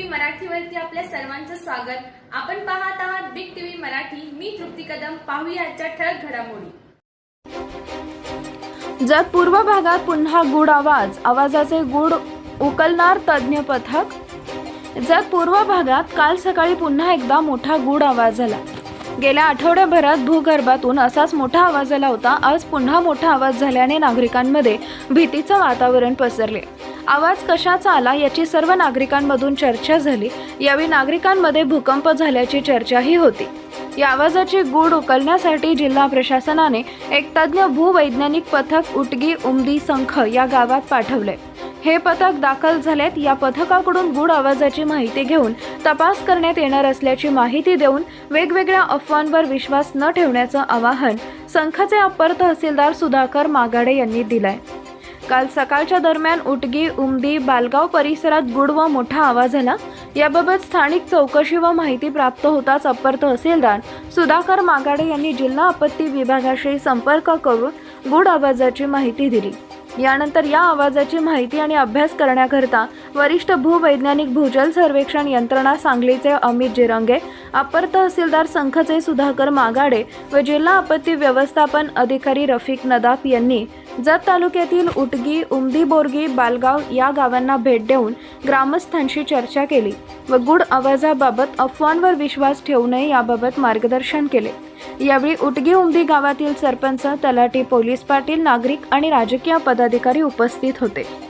TV मराठीवरती आपल्या सर्वांचं स्वागत. आपण पाहत आहात बिग टीव्ही मराठी. मी तृप्ती कदम. पाहूया आजच्या ठळक घडामोडी. जर पूर्व भागात पुन्हा गुड आवाज. आवाजाचे गुड उकलणार तज्ज्ञ पथक? जर पूर्व भागात काल सकाळी पुन्हा एकदा मोठा गुड आवाज झाला. गेल्या आठवड्याभरात भूगर्भातून असाच मोठा आवाज आला होता. आज पुन्हा मोठा आवाज झाल्याने नागरिकांमध्ये भीतीचं वातावरण पसरले. आवाज कशाचा आला याची सर्व नागरिकांमधून चर्चा झाली. यावेळी नागरिकांमध्ये भूकंप झाल्याची चर्चाही होती. या आवाजाची गूढ उकलण्यासाठी जिल्हा प्रशासनाने एक तज्ज्ञ भूवैज्ञानिक पथक उटगी उमदी संख या गावात पाठवले. हे पथक दाखल झालेत या पथकाकडून गूढ आवाजाची माहिती घेऊन तपास करण्यात येणार असल्याची माहिती देऊन वेगवेगळ्या अफवांवर विश्वास न ठेवण्याचं आवाहन संखचे अप्पर तहसीलदार सुधाकर मागाडे यांनी दिलंय. काल सकाळच्या दरम्यान उटगी उमदी बालगाव परिसरात गुड व मोठा आवाज झाला याबाबत स्थानिक चौकशी व माहिती प्राप्त होताच अप्पर तहसीलदार सुधाकर मागाडे यांनी जिल्हा आपत्ती विभागाशी संपर्क करून गुड आवाजाची माहिती दिली. यानंतर या आवाजाची माहिती आणि अभ्यास करण्याकरता वरिष्ठ भूवैज्ञानिक भूजल सर्वेक्षण यंत्रणा सांगलीचे अमित जिरंगे अप्पर तहसीलदार संघचे सुधाकर मागाडे व जिल्हा आपत्ती व्यवस्थापन अधिकारी रफिक नदाफ यांनी जत तालुक्यातील उटगी उमदी बोरगी बालगाव या गावांना भेट देऊन ग्रामस्थांशी चर्चा केली व गुड आवाजाबाबत अफवांवर विश्वास ठेवू नये याबाबत मार्गदर्शन केले. यावेळी उटगी उमदी गावातील सरपंच तलाठी पोलीस पाटील नागरिक आणि राजकीय पदाधिकारी उपस्थित होते.